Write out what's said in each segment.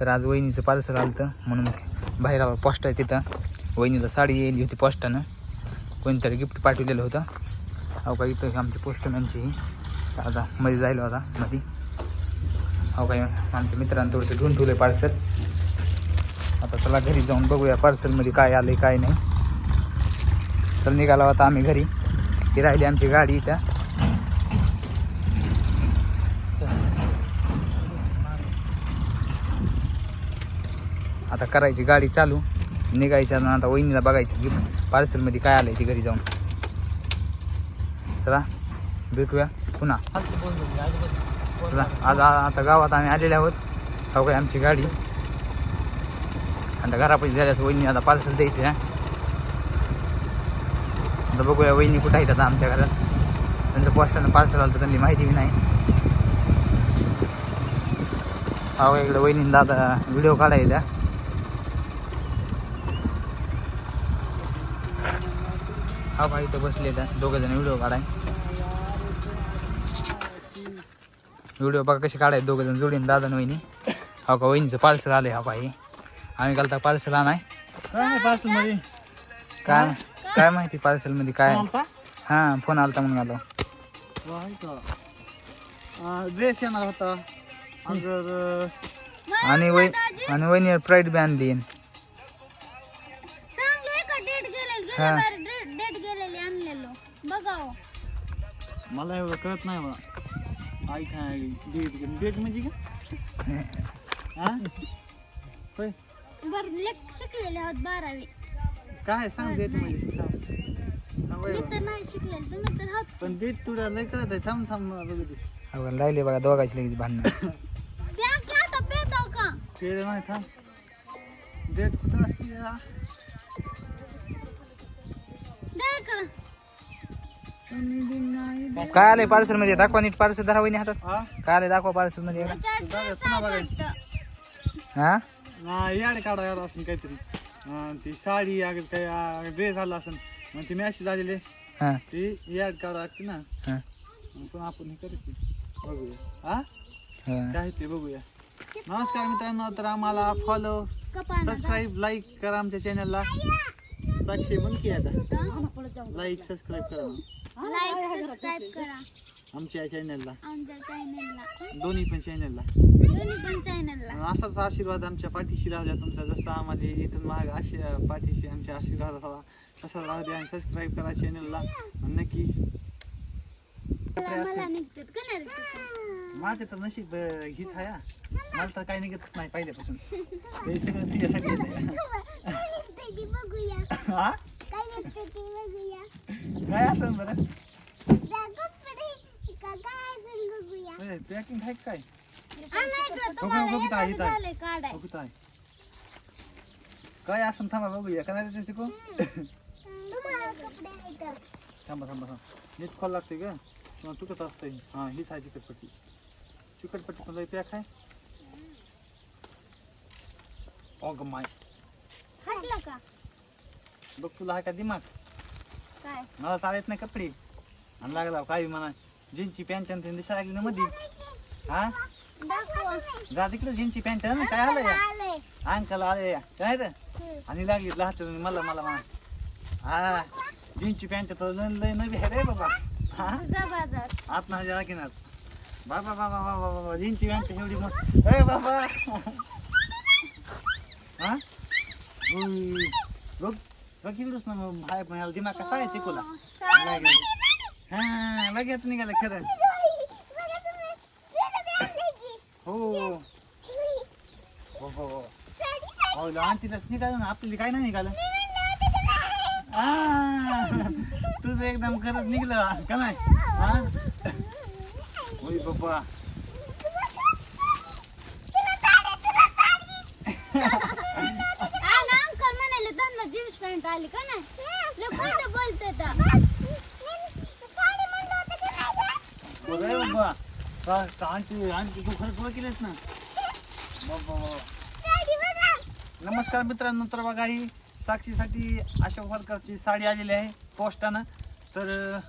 तर आज वहिनीचं पार्सल आलं होतं म्हणून बाहेर आलो पोस्ट आहे तिथं. वहिनीला साडी येईल होती पोस्टानं कोणतरी गिफ्ट पाठवलेलं होतं. अहो काय इथं आमची पोस्टमॅनची आता मध्ये जायला होता मध्ये. अहो काय आमच्या मित्रांनी थोडंसं घेऊन ठेवलं पार्सल आता चला घरी जाऊन बघूया पार्सलमध्ये काय आलं काय नाही. तर निघाला होता आम्ही घरी. ती राहिली आमची गाडी इथं. आता करायची गाडी चालू. निघायची आणि आता वहिनीला बघायची गिफ्ट पार्सलमध्ये काय आलंय ती घरी जाऊन. चला भेटूया पुन्हा. चला आज आता गावात आम्ही आलेले आहोत. हो काय आमची गाडी. आता घरापाशी झाल्यास वहिनी आता पार्सल द्यायचं आहे आता बघूया वहिनी कुठं आहेत आता आमच्या घरात. त्यांचं पोस्टानं पार्सल आलं तर त्यांनी माहिती बी नाही. हा इकडे वहिनी आता व्हिडिओ काढायचा हा भाई इथं बसले त्या दोघं जण व्हिडिओ काढाय. व्हिडिओ बघा कसे काढाय दोघं जण जोडीन दादा वहिनी. हा का वहिनीचं पार्सल आलंय हा भाई आम्ही घालता पार्सल आणाय. काय पार्सलमध्ये. काय काय माहिती पार्सलमध्ये काय? हा फोन आलता म्हणून आलो. ड्रेस येणार होता. आणि वही आणि वहिनी प्राईड बी आणली. हा. मला एवढं कळत नाही बा. आई काय डेट डेट म्हणजे का? हा? होय. बर लेख शिकलेले आहोत बारावी. काय सांग डेट म्हणजे सांग. सांग बाई मी बा. तर नाही शिकलेले तुम्ही तर आहात. पण डेट तुला लय कळत आहे थांब थांब बघू दे. राहिले बघा दोघांची लगेच भांडणं. त्या की आता पेताव का? ते नाही थांब. डेट कुठं असते? इकडं. काय आलंय पार्सलमध्ये दाखवा नीट पार्सल धरा वहिनी हातात. हा? काय आलंय दाखवा पार्सलमध्ये पुन्हा बघायचं. हा? ना याड काढा यार असेल काहीतरी. हा, ती साडी अगर काही ड्रेस आला असेल मग ती मॅसेज आलेले हा. ती याड काढा लागते ना. हा. मग पण आपण हे करू की बघूया. हा? हा. काय ते बघूया. नमस्कार मित्रांनो तर आम्हाला फॉलो सबस्क्राईब लाईक करा आमच्या चॅनलला साक्षी म्हण की आता. लाईक सबस्क्राईब करा. लाईक सबस्क्राईब करा. आमच्या चॅनलला आमच्या चॅनलला दोन्ही पण चॅनलला दोन्ही पण चॅनलला असाच आशीर्वाद आमच्या पाठीशी राहू द्या तुमचा. जसा आम्हाला इथून माग आशी पाठीशी आमच्या आशीर्वाद हवा तसा राहू द्या आणि सबस्क्राईब करा चॅनलला नक्की मला मला निघतात का नाही निघतात? माझं तर नशीब हीच आहे हा. मला तर काही निघतच नाही पहिल्यापासून. हे सगळं तुझ्यासाठी येतंय. ते बघूया. हा? काय असं बरं? का पॅकिंग आहे काय काय असं थांबा बघूया काय नाही शिकू थांबा थांबा थांबा. नीट खोल लागते का किंवा तुकत असते. हां हीच आहे चिकटपट्टी. चिकटपट्टी पण पॅक आहे. अग माय. का? बघ तुला आहे का दिमाग. काय? मला चालत नाही कपडे. आणि लागला काय म्हणा जीन्सची पॅन्ट आणि दिसा लागली ना मध्ये हा? दाखवा. जा तिकडे जीन्सची पॅन्ट ना काय आलं या आलंय. अंकल आले या काय रे. आणि लागली लहाच मला मला म्हणा हा? जीन्सची पॅन्ट तर लय लय नवी आहे रे बाबा. हा? आत ना जरा किनार बाबा बाबा बाबा बाबा जीनची पॅन्ट एवढी मग ए बाबा! हा? उई. बघ. बघ इकडूच ना मग. बाहेर पण याला दिमाग कसा आहे चिकूला? हा लगेच निघालं खरं हो. हो हो हो. हो लहानतीलाच निघालं ना आपल्याला काय नाही निघालं. आ, तुझं एकदम खरंच निघलं. का नाही? हा? होय बाबा आणि अंकल म्हणाले त्यांना जीन्स पॅन्ट आली का नाही लय खोटं बोलते तर बघाय बाबा का- का आणखी आणखी तू खरंच ना? बाबा बाबा. नमस्कार मित्रांनो तर बघा ही साक्षीसाठी अशोक वालकरची साडी आलेली आहे पोस्टानं. तर अं,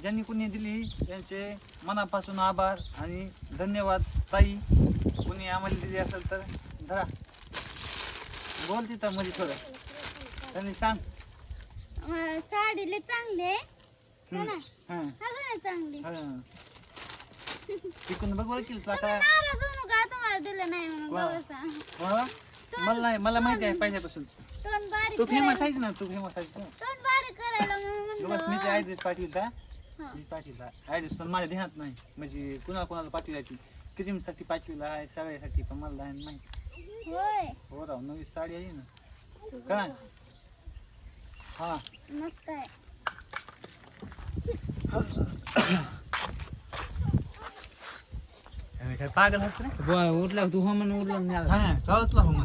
ज्यांनी कोणी दिली त्यांचे मनापासून आभार आणि धन्यवाद. ताई कोणी आम्हाला दिली असेल तर धरा. बोल तिथं मध्ये थोडं. त्यांनी सांग. अं, साडी लय चांगली आहे. हं, अजून चांगली. हं. तिकडून बघ ओळखील तुला काय नाराज होऊ नका तुम्हाला दिलं नाही म्हणून वा. गवसा. वा? मला नाही मला माहिती आहे पहिल्यापासून. तोंड बारीक तू फेमस आहेस ना तू फेमस आहेस ना? तोंड बारीक करायला म्हणून बस मी ते म्हणलं ऍड्रेस पाठविला हा. मी पाठविला ऍड्रेस पण माझ्या ध्यानात नाही. म्हणजे कुणाला कुणाला पाठविला क्रीमसाठी पाठविला आहे सगळ्यासाठी पण मला ध्यान नाही होय. हो राव नवी साडी आहे ना. काय? हा. मस्त आहे. काय पागल हस रे उठला तू हो म्हणून उठला हा तुला हो